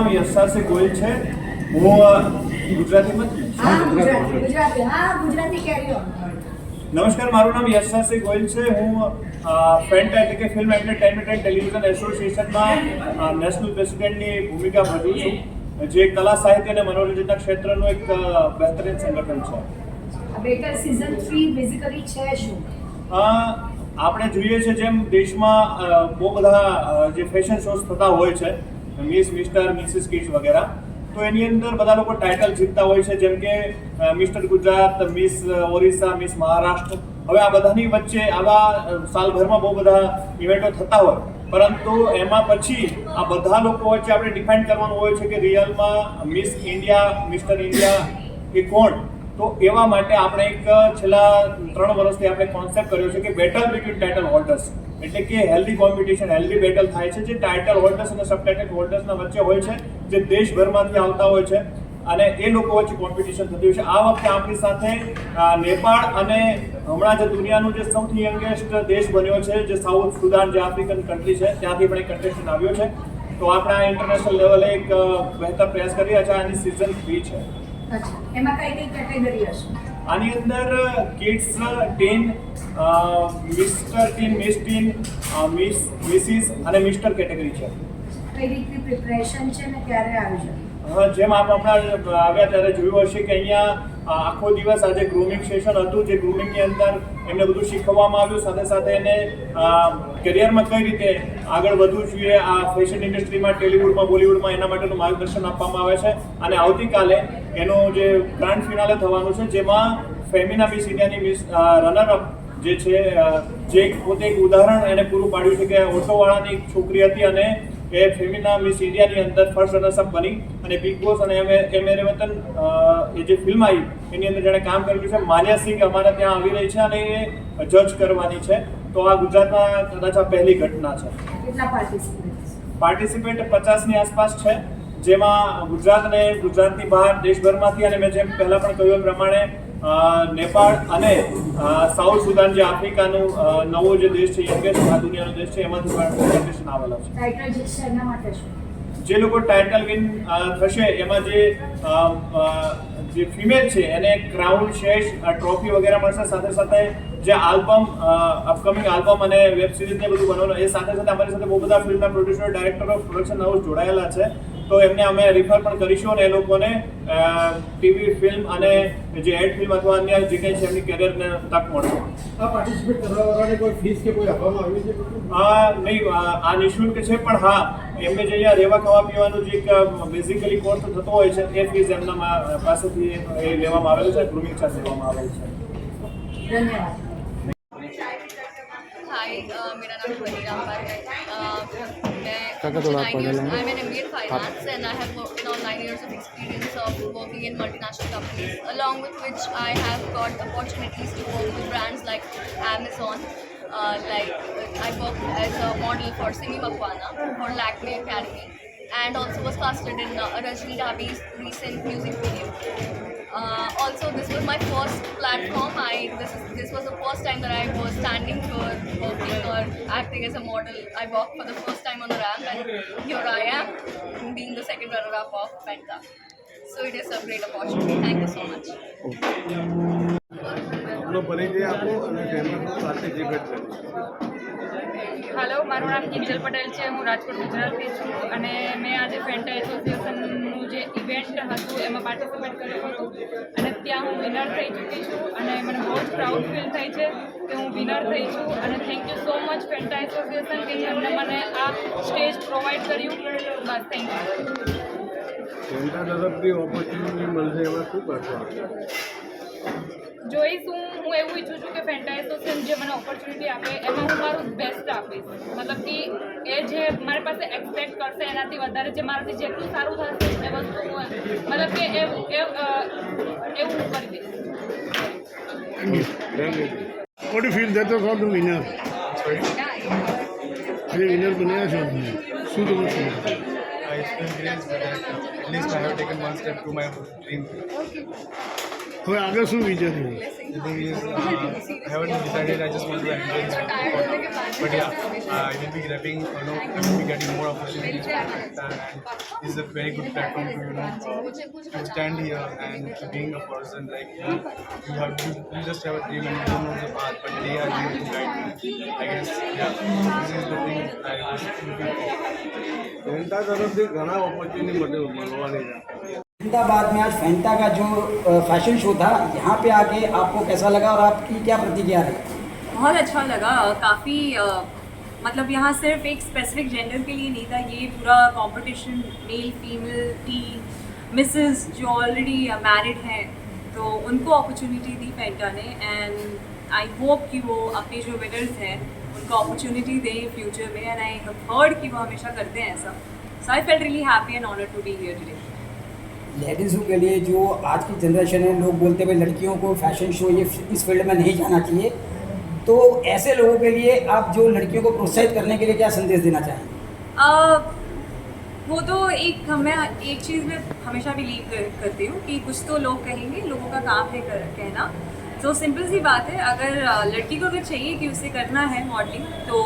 નામ યશાસે ગોયલ છે. હું ગુજરાતીમાં નમસ્કાર મારું નામ યશાસે ગોયલ છે. હું ફેન્ટ એટલે કે ફિલ્મ એન્ટરટેનમેન્ટ એન્ડ ટેલિવિઝન એસોસિએશનમાં નેશનલ પ્રેસિડેન્ટની ભૂમિકા ભજવું છું. જે કલા સાહિત્ય અને મનોરંજનના ક્ષેત્રનું એક બહેતરીન સંગઠન છે. બેટર સીઝન 3 બેઝિકલી છે શું? આપણે જોઈએ છે જેમ દેશમાં બહુ બધા જે ફેશન શોઝ થતા હોય છે મિસ મિસ્ટર મિસિસ કિડ્સ વગેરે. તો એની અંદર બધા લોકો ટાઇટલ જીતતા હોય છે, જેમ કે mister Gujarat miss Orissa miss Maharashtra. હવે આ બધાની વચ્ચે આવા સાલભરમાં બહુ બધા ઇવેન્ટો થતા હોય. પરંતુ એમાં પછી આ બધા લોકો વચ્ચે આપણે ડિફાઇન કરવાનું હોય છે કે રિયલમાં મિસ ઇન્ડિયા મિસ્ટર ઇન્ડિયા એ કોણ? તો એવા માટે આપણે એક છેલ્લા ત્રણ વર્ષથી આપણે કોન્સેપ્ટ કર્યો છે કે બેટર બિટવીન ટાઇટલ હોલ્ડર્સ એટલે કે હેલ્ધી કોમ્પિટિશન હેલ્ધી બેટલ થાય છે. જે ટાઇટલ હોલ્ડર્સ અને સબ ટાઇટલ હોલ્ડર્સના વચ્ચે હોય છે, જે દેશભરમાંથી આવતા હોય છે, અને એ લોકો વચ્ચે કોમ્પિટિશન થતી હોય છે. આ વખતે આપણી સાથે નેપાળ અને હમણાં જે દુનિયાનું જે સૌથી યંગેસ્ટ દેશ બન્યો છે, જે સાઉથ સુદાન, જે આફ્રિકન કન્ટ્રી છે, ત્યાંથી પણ કન્ટેસ્ટન્ટ આવ્યો છે. તો આપણે આ ઇન્ટરનેશનલ લેવલે એક બહેતર પ્રયાસ કરી રહ્યા છે આની સિઝન થ્રી છે. એમાં કઈ કઈ કેટેગરી હશે? આની અંદર kids teen mister teen miss teen miss missus અને મિસ્ટર કેટેગરી છે. કઈ રીતની પ્રિપરેશન છે ને ક્યારે આવી જેમ આપ હમણાં આવ્યા ત્યારે જોયું હશે કે અહીંયા આખો દિવસ આજે ગ્રુમિંગ સેશન હતું જે ગ્રુમિંગની અંદર એમને બધું શીખવવામાં આવ્યું. સાથે સાથે એને કરિયરમાં કઈ રીતે આગળ વધવું જોઈએ આ ફેશન ઇન્ડસ્ટ્રીમાં ટેલિવુડમાં બોલિવૂડમાં એના માટેનું માર્ગદર્શન આપવામાં આવે છે. અને આવતીકાલે એનું જે ગ્રાન્ડ ફિનાલે થવાનું છે જેમાં ફેમિના મિસ ઇન્ડિયાની મિસ રનર અપ જે છે જે પોતે એક ઉદાહરણ એને પૂરું પાડ્યું છે કે ઓટોવાળાની એક છોકરી હતી અને એ ફેમિના મિસ ઇન્ડિયાની અંદર ફર્સ્ટ રનર્સઅપ બની અને બિગ બોસ અને એમ એમ એરે વતન એ જે ફિલ્મ આવી એની અંદર જેણે કામ કર્યું છે માન્યા સિંહ અમારા ત્યાં આવી રહી છે અને એ જજ કરવાની છે. તો આ ગુજરાતમાં કદાચ આ પહેલી ઘટના છે. પાર્ટિસિપેટ પચાસની આસપાસ છે. જેમાં ગુજરાત અને ગુજરાતની બહાર દેશભરમાંથી અને મેં જેમ પહેલાં પણ કહ્યું પ્રમાણે નેપાળ અને સાઉથ સુદાન જે આફ્રિકાનું નવો જે દેશ છે યંગેસ્ટ આ દુનિયાનો દેશ છે એમાંથી પણ ડેલિગેશન આવેલા છે. જે લોકો ટાઇટલ વિન થશે એમાં જે જે ફિમેલ છે એને ક્રાઉન શેષ ટ્રોફી વગેરે મળશે. સાથે સાથે જે આલ્બમ અપકમિંગ આલ્બમ અને વેબ સિરીઝ ને બધું બનવાનું એ સાથે સાથે અમારી સાથે બહુ બધા ફિલ્મના producer director of production house જોડાયેલા છે. તો એમને અમે રિફર પણ કરીશું અને એ લોકોને ટીવી ફિલ્મ અને જે એડ ફિલ્મ અથવા અન્ય જે કંઈ છે એમની કેરિયરને તક મળશે. આ પાર્ટિસિપેટ કરવાવાળાને કોઈ ફીસ કે કોઈ આપવામાં આવી છે આ નહીં આ નિઃશુલ્ક છે પણ હા એમને જે અહીંયા રહેવા ખાવા પીવાનું જે બેઝિકલી કોર્સ થતો હોય છે એ ફીસ એમના પાસેથી એ લેવામાં આવેલું છે ગ્રુમિંગ ચાર્જ લેવામાં આવેલ છે. મેરા નામ ધ્વનિ Rampal I'm an MBA finance and I have worked nine years of experience of working in multinational companies, along with which I have got opportunities to work with brands like Amazon. Uh, like uh, I worked as a model for Simi Makwana for Lakme Academy and also was casted in uh, Rajni Ravi's recent music video. Uh, also, this was my first platform. I this this was the first time that I was standing here, working or acting as a model. I walked for the first time on the ramp, and here I am, being the second runner-up of Penta. So it is a great opportunity. Thank you so much. अपना परिचय आपको camera साथ से હાલો, મારું નામ કિંજલ પટેલ છે, હું રાજકોટ ગુજરાતથી છું અને મેં આજે ફેન્ટા એસોસિએશનનું જે ઇવેન્ટ હતું, એમાં પાર્ટિસિપેટ કર્યું હતું. અને ત્યાં હું વિનર થઈ ચૂકી છું અને મને બહુ જ પ્રાઉડ ફીલ થાય છે કે હું વિનર થઈ છું અને thank you so much Fanta association કે જેમને મને આ સ્ટેજ પ્રોવાઈડ કર્યું. બસ થેન્ક યુ ફેન્ટા તરફથી ઓપોર્ચ્યુનિટી મળશે એમાં શું કરશો? જોઈશું હું એવું ઈચ્છું છું કે ફેન્ટા એસોસિએશન જે મને ઓપોર્ચ્યુનિટી આપે એમાં હું મારું બેસ્ટ આપીશ. મતલબ કે એ જે મારી પાસે એક્સપેક્ટ કરશે એનાથી વધારે જે મારાથી જેટલું સારું થશે એ વસ્તુ હું મતલબ કે એ એ, અ, એવું હું કરી દઈશ. Thank you What do you feel? That was all the winner? આજે વિનર બન્યા છો તમે શું તમે શું I experienced great, but at least I have taken one step to my dream. હવે આગળ શું વિચાર્યું The thing is, uh, I haven't decided. I just want to enter in sport. But yeah, uh, I will be grabbing, you know, I will be getting more opportunities. And this is a very good platform to, you know, uh, to stand here and being a person like you, you have to, you just have a dream and you don't know the path, but they are here to guide you. I guess, yeah, this is the thing I was looking for. Fanta તરફથી ઘણા opportunity મળવાની છે अहमदाबाद में आज Fanta का जो fashion show था, यहाँ पे आके आपको कैसा लगा और आपकी क्या प्रतिक्रिया रही? बहुत अच्छा लगा। काफ़ी मतलब यहाँ सिर्फ़ एक स्पेसिफिक जेंडर के लिए नहीं था, ये पूरा कंपटीशन मेल फीमेल टी मिसेस जो ऑलरेडी मैरिड हैं तो उनको अपॉर्चुनिटी दी फैंटा ने। एंड आई होप कि वो अपने जो विनर्स हैं, उनको अपॉर्चुनिटी दें फ्यूचर में। एंड आई हर्ड कि वो हमेशा करते हैं ऐसा। So I felt really happy and honour to be here today लेडीज़ों के लिए जो आज की जनरेशन है लोग बोलते हुए लड़कियों को फ़ैशन शो ये इस फ़ील्ड में नहीं जाना चाहिए। तो ऐसे लोगों के लिए आप जो लड़कियों को प्रोत्साहित करने के लिए क्या संदेश देना चाहेंगे? वो तो एक मैं एक चीज़ में हमेशा बिलीव कर, करती हूँ कि कुछ तो लोग कहेंगे लोगों का काम है कर, कहना। तो सिंपल सी बात है अगर लड़की को अगर चाहिए कि उसे करना है मॉडलिंग तो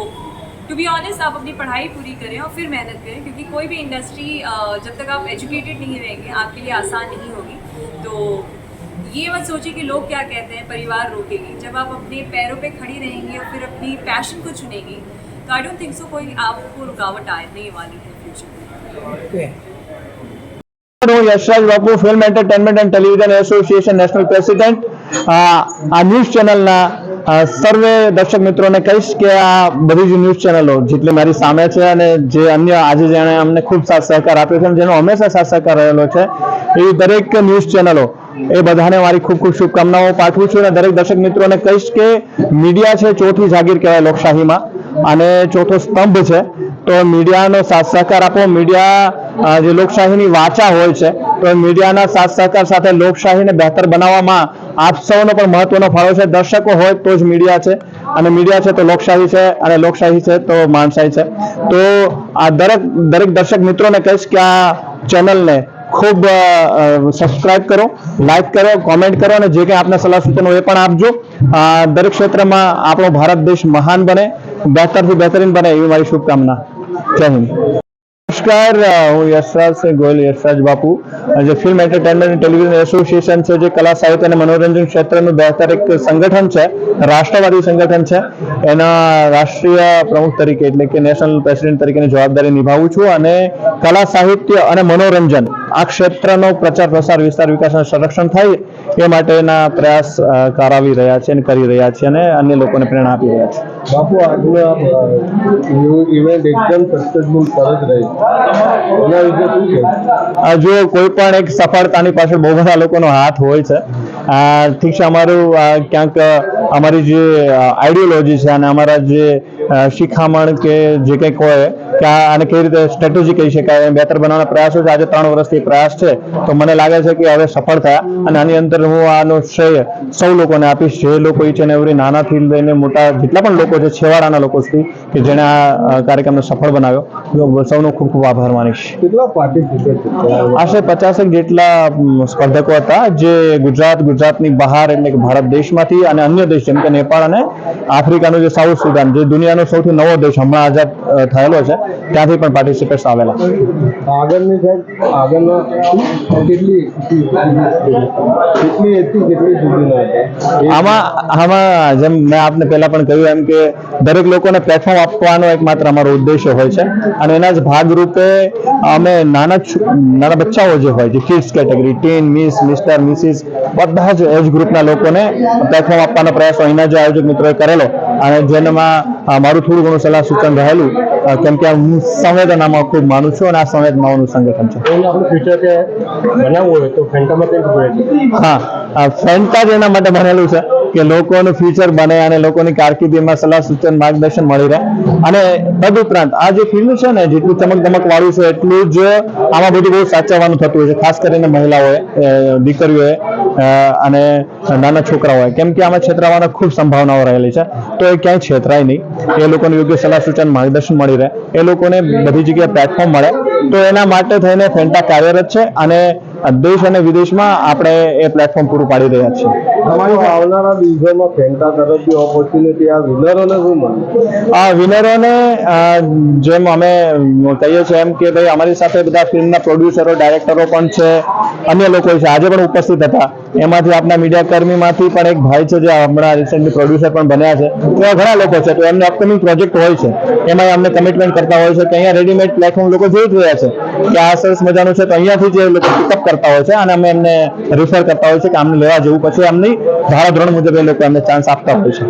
टू बी ऑनेस्ट आप अपनी पढ़ाई पूरी करें और फिर मेहनत करें, क्योंकि कोई भी इंडस्ट्री जब तक आप एजुकेटेड नहीं रहेंगे, आपके लिए आसान नहीं होगी। तो ये मत सोचिए कि लोग क्या कहते हैं, परिवार रोकेगी। जब आप अपने पैरों पे खड़ी रहेंगी और फिर अपनी पैशन को चुनेंगी तो आई डोंट थिंक सो कोई आपको रुकावट आए नहीं वाली है फ्यूचर में। Yashraj Babu film entertainment and television association national president news channel ना સર્વે દર્શક મિત્રોને કહીશ કે આ બધી જ ન્યૂઝ ચેનલો જેટલી મારી સામે છે અને જે અન્ય આજે જેણે અમને ખૂબ સાથ સહકાર આપ્યો છે અને જેનો હંમેશા સાથ સહકાર રહેલો છે, એવી દરેક ન્યૂઝ ચેનલો એ બધાને મારી ખૂબ ખૂબ શુભકામનાઓ પાઠવું છું અને દરેક દર્શક મિત્રોને કહીશ કે મીડિયા છે ચોથી જાગીર કહેવાય લોકશાહીમાં અને ચોથો સ્તંભ છે. તો મીડિયાનો સાથ સહકાર આપો. મીડિયા જે લોકશાહીની વાચા હોય છે, તો મીડિયાના સાથ સહકાર સાથે લોકશાહીને બહેતર બનાવવામાં આપ સૌનો પણ મહત્વનો ફાળો છે. દર્શકો હોય તો જ મીડિયા છે. અને મીડિયા છે તો લોકશાહી છે અને લોકશાહી છે તો માણસાઈ છે. તો આ દરેક દરેક દર્શક મિત્રોને કહીશ કે આ ચેનલને ખૂબ સબસ્ક્રાઇબ કરો લાઈક કરો, કોમેન્ટ કરો અને જે કંઈ આપના સલાહ સૂચનો એ પણ આપજો. દરેક ક્ષેત્રમાં આપણો ભારત દેશ મહાન બને, બહેતરથી બહેતરીન બને એવી મારી શુભકામના. જય હિન્દ. નમસ્કાર હું યશરાજ સિંહ ગોયલ, યશરાજ બાપુ. જે ફિલ્મ એન્ટરટેનમેન્ટ ટેલિવિઝન એસોસિએશન છે, જે કલા, સાહિત્ય અને મનોરંજન ક્ષેત્રનું બહેતર એક સંગઠન છે, રાષ્ટ્રવાદી સંગઠન છે. એના રાષ્ટ્રીય પ્રમુખ તરીકે એટલે કે નેશનલ પ્રેસિડેન્ટ તરીકેની જવાબદારી નિભાવું છું અને કલા, સાહિત્ય અને મનોરંજન આ ક્ષેત્રનો પ્રચાર, પ્રસાર, વિસ્તાર વિકાસ અને સંરક્ષણ થાય એ માટેના પ્રયાસ કરાવી રહ્યા છે અને કરી રહ્યા છે અને અન્ય લોકોને પ્રેરણા આપી રહ્યા છે. બાપુ, આજનો ઇવેન્ટ એકદમ સક્સેસફુલ સરસ રહી એના વિશે શું છે? આ જો કોઈ પણ એક સફળતાની પાછળ બહુ બધા લોકોનો હાથ હોય છે આ ઠીક છે, અમારું આ ક્યાંક અમારી જે આઈડિયોલોજી છે અને અમારા જે શિખામણ કે જે કંઈક હોય કે આને કેવી રીતે સ્ટ્રેટેજી કહી શકાય? એમ બહેતર બનાવવાના પ્રયાસો છે. આજે ત્રણ વર્ષથી પ્રયાસ છે. તો મને લાગે છે કે હવે સફળ થયા. અને આની અંદર હું આનો શ્રેય સૌ લોકોને આપીશ. જે લોકો ઈચ્છે ને એવરી નાનાથી લઈને મોટા જેટલા પણ લોકો છે છેવાડાના લોકો સુધી કે જેણે આ કાર્યક્રમને સફળ બનાવ્યો. સૌનો ખૂબ ખૂબ આભાર માનીશ. કેટલા પાર્ટિસિપેટ આશરે પચાસેક જેટલા સ્પર્ધકો હતા જે ગુજરાત ગુજરાતની બહાર એટલે કે ભારત દેશમાંથી અને અન્ય દેશ જેમ કે નેપાળ અને આફ્રિકાનું જે સાઉથ સુદાન જે દુનિયાનો સૌથી નવો દેશ હમણાં આઝાદ થયેલો છે. ત્યાંથી પણ પાર્ટિસિપેટ્સ આવેલા. આગળની સાહેબ આગળના કેટલી કેટલી હતી કેટલી સુધી આમાં આમાં જેમ મેં આપને પહેલા પણ કહ્યું એમ કે દરેક લોકોને પ્લેટફોર્મ આપવાનો એકમાત્ર અમારો ઉદ્દેશ્ય હોય છે. અને એના જ ભાગરૂપે અમે નાના નાના બચ્ચાઓ જે હોય છે kids category teen miss mister missus બધા જ એજ ગ્રુપના લોકોને પ્લેટફોર્મ આપવાનો પ્રયાસ અહીંના જે આયોજક મિત્રોએ કરેલો. અને જેનામાં મારું થોડું ઘણું સલાહ સૂચન રહેલું કેમ કે હું સંવેદનામાં ખૂબ માનું છું અને આ સંવેદનાઓનું સંગઠન છે. હા ફેન્ટા જ એના માટે બનેલું છે. કે લોકોનું ફ્યુચર બને અને લોકોની કારકિર્દીમાં સલાહ સૂચન માર્ગદર્શન મળી રહે. અને તદુપરાંત આ જે ફિલ્મ છે ને, જેટલું ચમક ધમક વાળું છે, એટલું જ આમાં બધું બહુ સાચવવાનું થતું હોય છે. ખાસ કરીને મહિલાઓએ દીકરીઓએ અને નાના છોકરાઓએ. કેમ કે આમાં છેતરાવાના ખૂબ સંભાવનાઓ રહેલી છે. તો એ ક્યાંય છેતરાય નહીં. એ લોકોને યોગ્ય સલાહ સૂચન માર્ગદર્શન મળી રહે. એ લોકોને બધી જગ્યાએ પ્લેટફોર્મ મળે. તો એના માટે થઈને ફેન્ટા કાર્યરત છે અને દેશ અને વિદેશમાં આપણે એ પ્લેટફોર્મ પૂરું પાડી રહ્યા છીએ. તમારી આવનારા દિવસોમાં ફેન્ટા તરફથી ઓપોર્ચ્યુનિટી આ વિનરોને શું મળે આ વિનરોને જેમ અમે કહીએ છીએ એમ કે ભાઈ અમારી સાથે બધા ફિલ્મના પ્રોડ્યુસરો ડાયરેક્ટરો પણ છે અન્ય લોકો છે આજે પણ ઉપસ્થિત હતા. એમાંથી આપણા મીડિયા કર્મીમાંથી પણ એક ભાઈ છે જે હમણાં રિસેન્ટલી પ્રોડ્યુસર પણ બન્યા છે. એવા ઘણા લોકો છે તો એમને અપકમિંગ પ્રોજેક્ટ હોય છે. એમાં અમને કમિટમેન્ટ કરતા હોય છે કે અહીંયા રેડીમેડ પ્લેટફોર્મ લોકો જોઈ જ રહ્યા છે કે આ સરસ મજાનું છે તો અહીંયાથી જે લોકો પિકઅપ કરતા હોય છે અને અમે એમને રિફર કરતા હોય છે કે આમને લેવા જેવું પછી એમની ધારા ધોરણ મુજબ એ લોકો એમને ચાન્સ આપતા હોય છે.